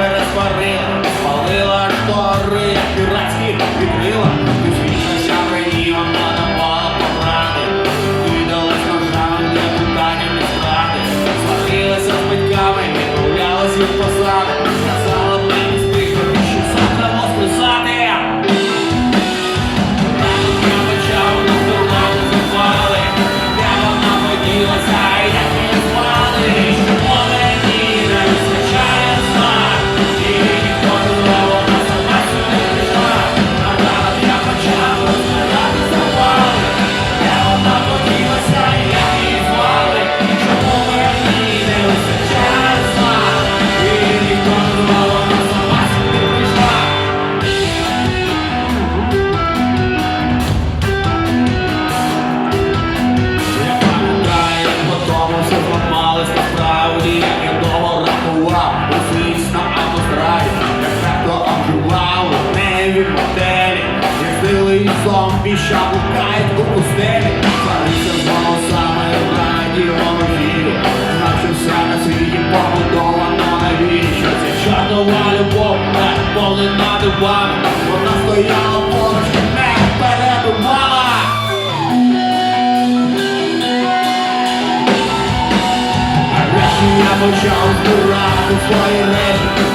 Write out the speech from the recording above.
пересварив, спалила штори. зомбі, що гукають у пустелі. Твориться з волосами в радіовому філі Наче все на світі побудовано навіщо? Ця чортова любов не полина дивами Вона стояла поруч, не передувала А я почав збирати свої речі.